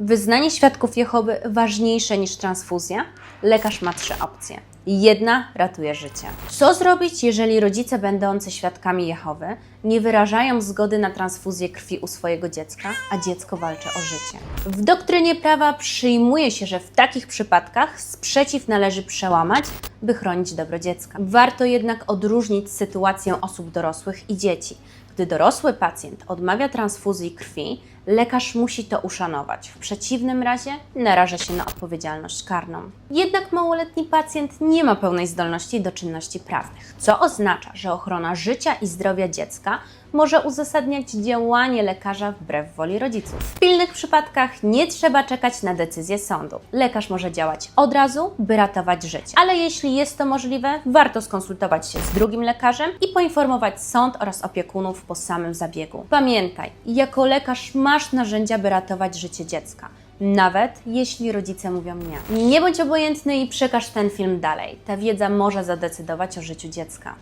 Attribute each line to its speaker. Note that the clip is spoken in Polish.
Speaker 1: Wyznanie świadków Jehowy ważniejsze niż transfuzja? Lekarz ma trzy opcje. Jedna ratuje życie. Co zrobić, jeżeli rodzice będący świadkami Jehowy nie wyrażają zgody na transfuzję krwi u swojego dziecka, a dziecko walczy o życie? W doktrynie prawa przyjmuje się, że w takich przypadkach sprzeciw należy przełamać, by chronić dobro dziecka. Warto jednak odróżnić sytuację osób dorosłych i dzieci. Gdy dorosły pacjent odmawia transfuzji krwi, lekarz musi to uszanować. W przeciwnym razie naraża się na odpowiedzialność karną. Jednak małoletni pacjent nie ma pełnej zdolności do czynności prawnych, co oznacza, że ochrona życia i zdrowia dziecka może uzasadniać działanie lekarza wbrew woli rodziców. W pilnych przypadkach nie trzeba czekać na decyzję sądu. Lekarz może działać od razu, by ratować życie. Ale jeśli jest to możliwe, warto skonsultować się z drugim lekarzem i poinformować sąd oraz opiekunów po samym zabiegu. Pamiętaj, jako lekarz masz narzędzia, by ratować życie dziecka. Nawet jeśli rodzice mówią nie. Nie bądź obojętny i przekaż ten film dalej. Ta wiedza może zadecydować o życiu dziecka.